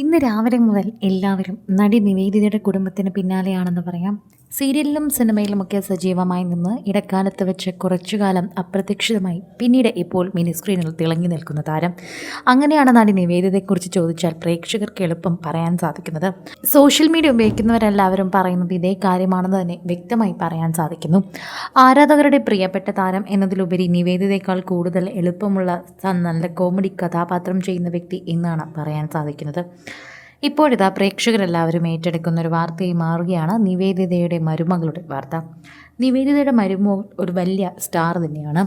ഇന്ന് രാവിലെ മുതൽ എല്ലാവരും നടി നിവേദിതയുടെ കുടുംബത്തിന് പിന്നാലെയാണെന്ന് പറയാം. സീരിയലിലും സിനിമയിലുമൊക്കെ സജീവമായി നിന്ന് ഇടക്കാലത്ത് വെച്ച് കുറച്ചുകാലം അപ്രതീക്ഷിതമായി പിന്നീട് ഇപ്പോൾ മിനി സ്ക്രീനിൽ തിളങ്ങി നിൽക്കുന്ന താരം. അങ്ങനെയാണ് നടി നിവേദിതയെക്കുറിച്ച് ചോദിച്ചാൽ പ്രേക്ഷകർക്ക് എളുപ്പം പറയാൻ സാധിക്കുന്നത്. സോഷ്യൽ മീഡിയ ഉപയോഗിക്കുന്നവരെല്ലാവരും പറയുന്നത് ഇതേ കാര്യമാണെന്ന് തന്നെ വ്യക്തമായി പറയാൻ സാധിക്കുന്നു. ആരാധകരുടെ പ്രിയപ്പെട്ട താരം എന്നതിലുപരി നിവേദിതയേക്കാൾ കൂടുതൽ എളുപ്പമുള്ള നല്ല കോമഡി കഥാപാത്രം ചെയ്യുന്ന വ്യക്തി എന്നാണ് പറയാൻ സാധിക്കുന്നത്. ഇപ്പോഴിതാ പ്രേക്ഷകരെല്ലാവരും ഏറ്റെടുക്കുന്ന ഒരു വാർത്തയായി മാറുകയാണ് നിവേദിതയുടെ മരുമകളുടെ വാർത്ത. നിവേദിതയുടെ മരുമകൾ ഒരു വലിയ സ്റ്റാർ തന്നെയാണ്.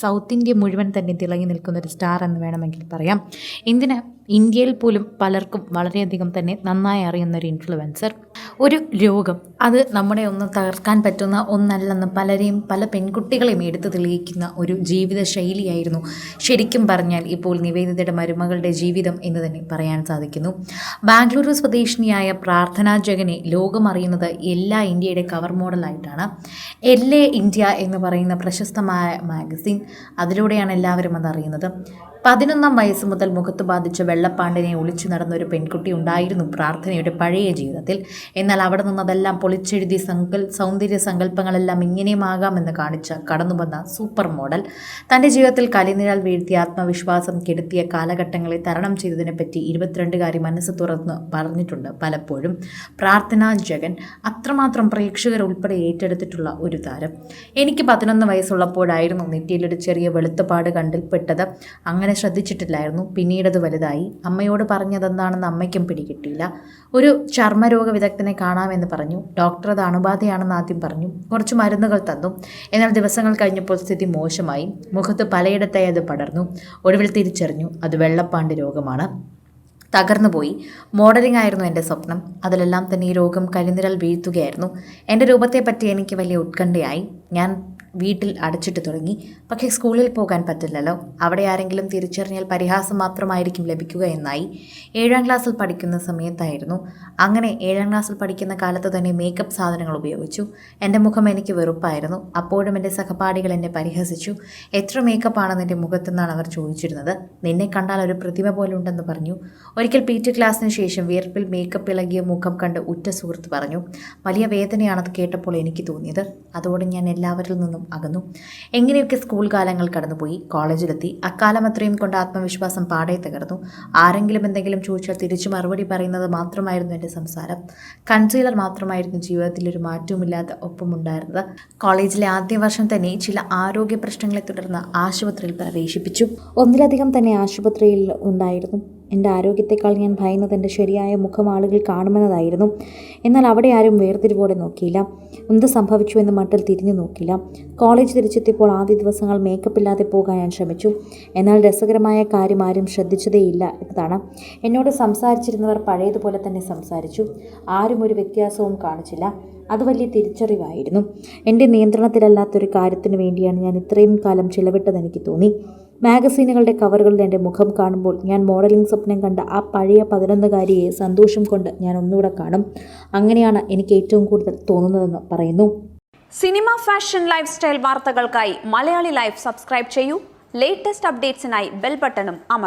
സൗത്ത് ഇന്ത്യ മുഴുവൻ തന്നെ തിളങ്ങി നിൽക്കുന്ന ഒരു സ്റ്റാർ എന്ന് വേണമെങ്കിൽ പറയാം. എന്തിന്? ഇന്ത്യയിൽ പോലും പലർക്കും വളരെയധികം തന്നെ നന്നായി അറിയുന്ന ഒരു ഇൻഫ്ലുവൻസർ ഒരു രോഗം അത് നമ്മുടെ ഒന്ന് തകർക്കാൻ പറ്റുന്ന ഒന്നല്ലെന്ന് പലരെയും പല പെൺകുട്ടികളെയും എടുത്തു തെളിയിക്കുന്ന ഒരു ജീവിത ശൈലിയായിരുന്നു ശരിക്കും പറഞ്ഞാൽ ഇപ്പോൾ നിവേദിതയുടെ മരുമകളുടെ ജീവിതം എന്ന് തന്നെ പറയാൻ സാധിക്കുന്നു. ബാംഗ്ലൂരു സ്വദേശിനിയായ പ്രാർത്ഥനാ ജഗനെ ലോകമറിയുന്നത് എല്ലാ ഇന്ത്യയുടെ കവർ മോഡലായിട്ടാണ് എല്ലേ ഇന്ത്യ എന്ന് പറയുന്ന പ്രശസ്തമായ മാഗസിൻ അതിലൂടെയാണ് എല്ലാവരും അതറിയുന്നത് പതിനൊന്നാം വയസ്സ് മുതൽ മുഖത്ത് ബാധിച്ച വെള്ളപ്പാണ്ടിനെ ഒളിച്ചു നടന്ന ഒരു പെൺകുട്ടി ഉണ്ടായിരുന്നു പ്രാർത്ഥനയുടെ പഴയ ജീവിതത്തിൽ. എന്നാൽ അവിടെ നിന്നതെല്ലാം പൊളിച്ചെഴുതി സങ്കൽ സൗന്ദര്യ സങ്കല്പങ്ങളെല്ലാം ഇങ്ങനെയുമാകാമെന്ന് കാണിച്ച കടന്നു വന്ന സൂപ്പർ മോഡൽ. തന്റെ ജീവിതത്തിൽ കലിനിഴൽ വീഴ്ത്തിയ ആത്മവിശ്വാസം കെടുത്തിയ കാലഘട്ടങ്ങളെ തരണം ചെയ്തതിനെപ്പറ്റി ഇരുപത്തിരണ്ടുകാരി മനസ്സ് തുറന്ന് പറഞ്ഞിട്ടുണ്ട് പലപ്പോഴും. പ്രാർത്ഥന ജഗൻ അത്രമാത്രം പ്രേക്ഷകർ ഉൾപ്പെടെ ഏറ്റെടുത്തിട്ടുള്ള ഒരു താരം. എനിക്ക് പതിനൊന്ന് വയസ്സുള്ളപ്പോഴായിരുന്നു നെറ്റിയിലൊരു ചെറിയ വെളുത്തപാട് കണ്ടിൽപ്പെട്ടത് അങ്ങനെ ശ്രദ്ധിച്ചിട്ടില്ലായിരുന്നു. പിന്നീടത് വലുതായി. അമ്മയോട് പറഞ്ഞതെന്താണെന്ന് അമ്മയ്ക്കും പിടികിട്ടിയില്ല. ഒരു ചർമ്മരോഗ വിദഗ്ധനെ കാണാമെന്ന് പറഞ്ഞു. ഡോക്ടർ അത് അണുബാധയാണെന്ന് ആദ്യം പറഞ്ഞു. കുറച്ച് മരുന്നുകൾ തന്നു. എന്നാൽ ദിവസങ്ങൾ കഴിഞ്ഞപ്പോൾ സ്ഥിതി മോശമായി. മുഖത്ത് പലയിടത്തായി അത് പടർന്നു. ഒടുവിൽ തിരിച്ചറിഞ്ഞു. അത് വെള്ളപ്പാണ്ട് രോഗമാണ്. തകർന്നുപോയി മോഡലിംഗ് ആയിരുന്നു എന്റെ സ്വപ്നം. അതിലെല്ലാം തന്നെ ഈ രോഗം കരിനിഴൽ വീഴ്ത്തുകയായിരുന്നു. എന്റെ രൂപത്തെപ്പറ്റി എനിക്ക് വലിയ ഉത്കണ്ഠയായി. ഞാൻ വീട്ടിൽ അടച്ചിട്ട് തുടങ്ങി. പക്ഷേ സ്കൂളിൽ പോകാൻ പറ്റില്ലല്ലോ. അവിടെ ആരെങ്കിലും തിരിച്ചറിഞ്ഞാൽ പരിഹാസം മാത്രമായിരിക്കും ലഭിക്കുക എന്നായി ഏഴാം ക്ലാസ്സിൽ പഠിക്കുന്ന സമയത്തായിരുന്നു. അങ്ങനെ ഏഴാം ക്ലാസ്സിൽ പഠിക്കുന്ന കാലത്ത് തന്നെ മേക്കപ്പ് സാധനങ്ങൾ ഉപയോഗിച്ചു. എന്റെ മുഖം എനിക്ക് വെറുപ്പായിരുന്നു. അപ്പോഴും എന്റെ സഹപാഠികൾ എന്നെ പരിഹസിച്ചു. എത്ര മേക്കപ്പാണ് നിന്റെ മുഖത്തെന്നാണ് അവർ ചോദിച്ചിരുന്നത്. നിന്നെ കണ്ടാൽ ഒരു പ്രതിമ പോലെ ഉണ്ടെന്ന് പറഞ്ഞു. ഒരിക്കൽ പി ടി ക്ലാസ്സിന് ശേഷം വിയർപ്പിൽ മേക്കപ്പ് ഇളകിയ മുഖം കണ്ട് ഉറ്റ സുഹൃത്ത് പറഞ്ഞു വലിയ വേദനയാണത് കേട്ടപ്പോൾ എനിക്ക് തോന്നിയത്. അതോടെ ഞാൻ എല്ലാവരിൽ നിന്നും അകന്നു. എങ്ങനെയൊക്കെ സ്കൂൾ കാലങ്ങൾ കടന്നുപോയി കോളേജിലെത്തി. അക്കാലം അത്രയും കൊണ്ട് ആത്മവിശ്വാസം പാടെ തകർന്നു. ആരെങ്കിലും എന്തെങ്കിലും ചോദിച്ചാൽ തിരിച്ചു മറുപടി പറയുന്നത് മാത്രമായിരുന്നു എന്റെ സംസാരം. കൺസീലർ മാത്രമായിരുന്നു ജീവിതത്തിൽ ഒരു മാറ്റവുമില്ലാത്ത ഒപ്പമുണ്ടായിരുന്നത്. കോളേജിലെ ആദ്യ വർഷം തന്നെ ചില ആരോഗ്യ പ്രശ്നങ്ങളെ തുടർന്ന് ആശുപത്രിയിൽ പ്രവേശിപ്പിച്ചു. ഒന്നിലധികം തന്നെ ആശുപത്രിയിൽ ഉണ്ടായിരുന്നു. എന്റെ ആരോഗ്യത്തെക്കാൾ ഞാൻ ഭയന്നത് എന്റെ ശരിയായ മുഖം ആളുകൾ കാണുമെന്നതായിരുന്നു. എന്നാൽ അവിടെ ആരും വേർതിരിവോടെ നോക്കിയില്ല. എന്ത് സംഭവിച്ചു എന്ന് മട്ടിൽ തിരിഞ്ഞു നോക്കില്ല കോളേജ് തിരിച്ചെത്തിയപ്പോൾ ആദ്യ ദിവസങ്ങൾ മേക്കപ്പ് ഇല്ലാതെ പോകാൻ ഞാൻ ശ്രമിച്ചു. എന്നാൽ രസകരമായ കാര്യം ആരും ശ്രദ്ധിച്ചതേയില്ല എന്നതാണ്. എന്നോട് സംസാരിച്ചിരുന്നവർ പഴയതുപോലെ തന്നെ സംസാരിച്ചു. ആരും ഒരു വ്യത്യാസവും കാണിച്ചില്ല. അത് വലിയ തിരിച്ചറിവായിരുന്നു. എന്റെ നിയന്ത്രണത്തിലല്ലാത്തൊരു കാര്യത്തിന് വേണ്ടിയാണ് ഞാൻ ഇത്രയും കാലം ചിലവിട്ടതെനിക്ക് തോന്നി. മാഗസീനുകളുടെ കവറുകളിൽ എന്റെ മുഖം കാണുമ്പോൾ ഞാൻ മോഡലിംഗ് സ്വപ്നം കണ്ട ആ പഴയ പതിനൊന്നുകാരിയെ സന്തോഷം കൊണ്ട് ഞാൻ ഒന്നുകൂടെ കാണും. അങ്ങനെയാണ് എനിക്ക് ഏറ്റവും കൂടുതൽ തോന്നുന്നതെന്ന് പറയുന്നു. സിനിമ ഫാഷൻ ലൈഫ് സ്റ്റൈൽ വാർത്തകൾക്കായി മലയാളി ലൈഫ് സബ്സ്ക്രൈബ് ചെയ്യൂ. ലേറ്റസ്റ്റ് അപ്ഡേറ്റ്സിനായി ബെൽ ബട്ടണും അമർ